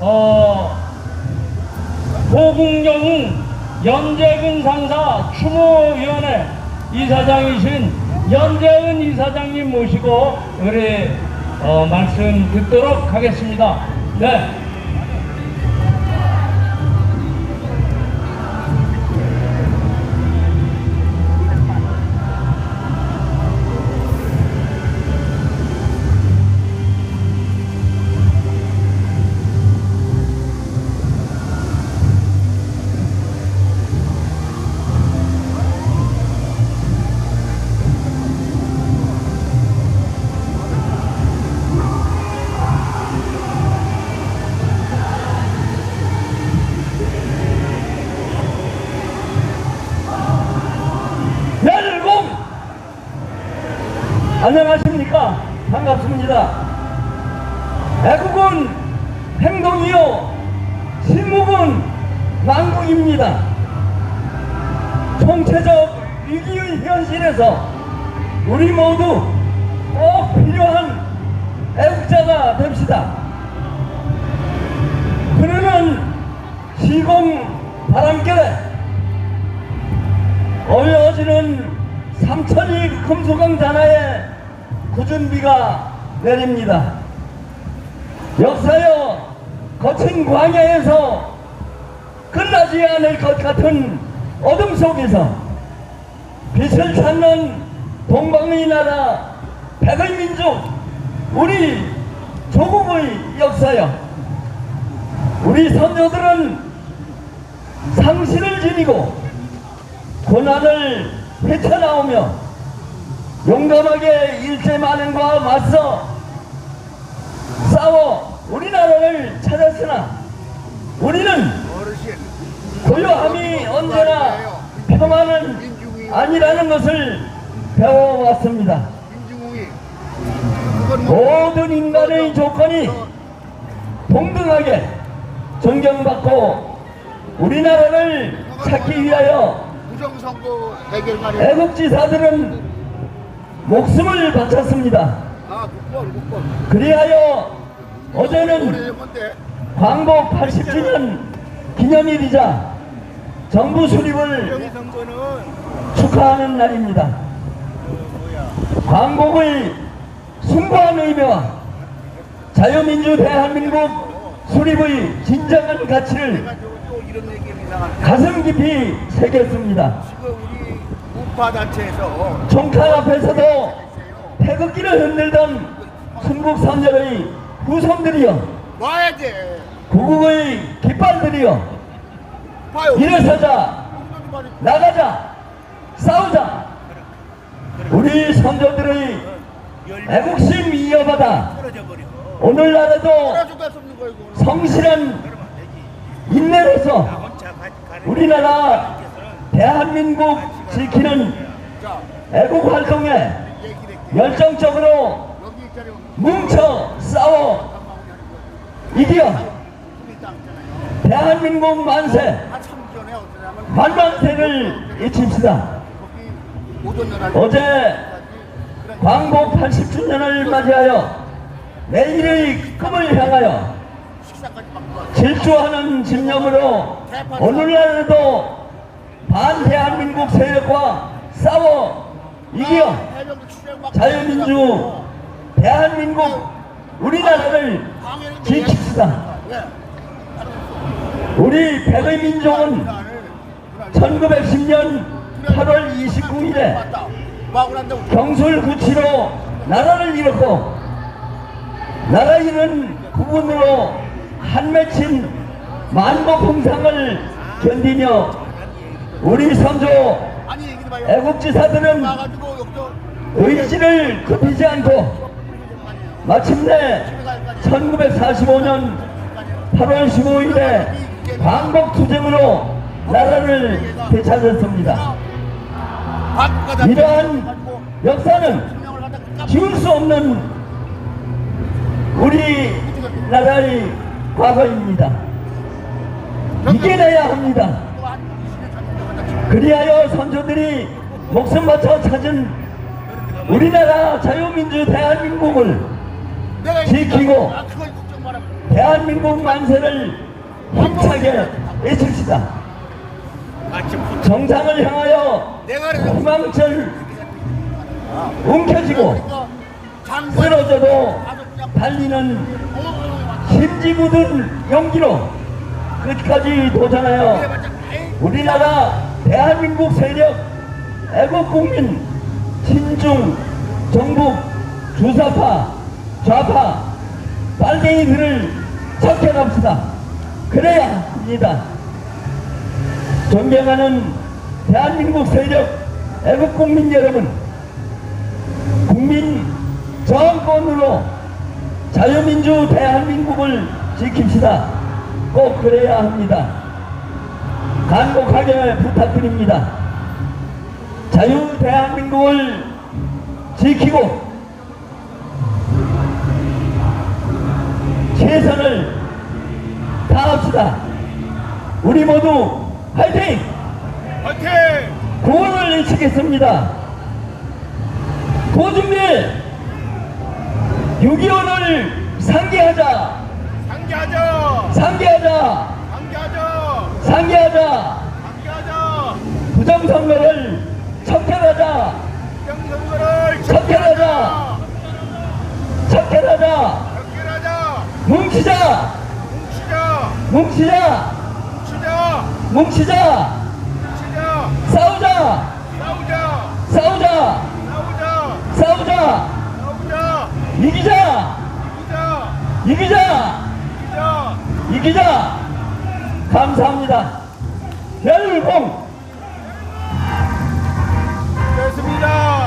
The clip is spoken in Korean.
어, 고국영 연재근 상사 추모위원회 이사장이신 연재은 이사장님 모시고 우리 어, 말씀 듣도록 하겠습니다. 네. 안녕하십니까? 반갑습니다. 애국은 행동이요 실묵은 망국입니다. 총체적 위기의 현실에서 우리 모두 꼭 필요한 애국자가 됩시다. 흐르는 시공 바람결에 어려지는 삼천이 금수강 잔하에 굳은 비가 내립니다. 역사여 거친 광야에서 끝나지 않을 것 같은 어둠 속에서 빛을 찾는 동방의 나라 백의 민족 우리 조국의 역사여 우리 선조들은 상실을 지니고 고난을 헤쳐나오며 용감하게 일제 만행과 맞서 싸워 우리나라를 찾았으나 우리는 고요함이 언제나 평화는 아니라는 것을 배워왔습니다. 모든 인간의 조건이 동등하게 존경받고 우리나라를 찾기 위하여. 애국지사들은 목숨을 바쳤습니다. 아, 6번, 6번. 그리하여 어제는. 광복 80주년 기념일이자 정부 수립을 축하하는 날입니다. 광복의 숭고한 의미와 자유민주 대한민국 수립의 진정한 가치를. 가슴 깊이 새겼습니다. 지금 우리 우파 단체에서 총칼 앞에서도 태극기를 흔들던 순국 선열의 후손들이여 와야 돼. 구국의 깃발들이여 봐요. 일어서자 나가자 싸우자 우리 선조들의 애국심 이어받아. 오늘날에도. 성실한 인내로서 우리나라 대한민국 지키는 자, 애국 활동에. 열정적으로. 뭉쳐 싸워 있잖아요. 대한민국 만세 한 3전에 어쩌냐면 만만세를 11시 어제 광복 80주년을 맞이하여 내일의 꿈을 향하여 질주하는 집념으로 오늘날에도 반 대한민국 세력과 싸워 막 자유민주 대한민국 우리나라를 지킵시다 예. 우리 백의 민족은 1910년 8월 29일에 맞다. 마구 난다. 경술구치로 나라를 잃었고 나라 잃은 구분으로 한 맺힌 만고풍상을 견디며 우리 선조. 애국지사들은 의지를 굽히지 않고 마침내 1945년 8월 15일에 광복투쟁으로 나라를 되찾았습니다. 이러한 역사는 지울 수 없는 우리 나라의 과거입니다. 이겨내야 합니다. 한 20년 전에 갖다 그리하여 선조들이 목숨 바쳐 찾은 우리나라 자유민주 대한민국을 지키고 아. 대한민국 만세를 힘차게 외칩시다. 붙어. 정상을 향하여 희망철 움켜쥐고 장관 쓰러져도 달리는 심지 묻은 용기로 끝까지 도전하여 우리나라 대한민국 세력 애국국민 친중 정북 주사파 좌파 빨갱이들을 척해갑시다. 그래야 합니다. 존경하는 대한민국 세력 애국국민 여러분 국민 정권으로 자유민주 대한민국을 지킵시다. 꼭 그래야 합니다 간곡하게 부탁드립니다. 자유 대한민국을 지키고 최선을 다합시다. 우리 모두 화이팅! 화이팅! 구호를 외치겠습니다. 고준비 6.25를 상기하자! 상기하자! 상기하자! 상기하자! 상기하자! 상기하자! 부정선거를 척결하자! 정선거를 척결하자! 척결하자! 척결하자! 뭉치자! 뭉치자! 뭉치자! 뭉치자! 뭉치자! 뭉치자! 싸우자! 싸우자! 싸우자! 싸우자! 싸우자! 싸우자! 이기자! 이기자! 이기자! 이기자! 감사합니다. 열봉! 됐습니다.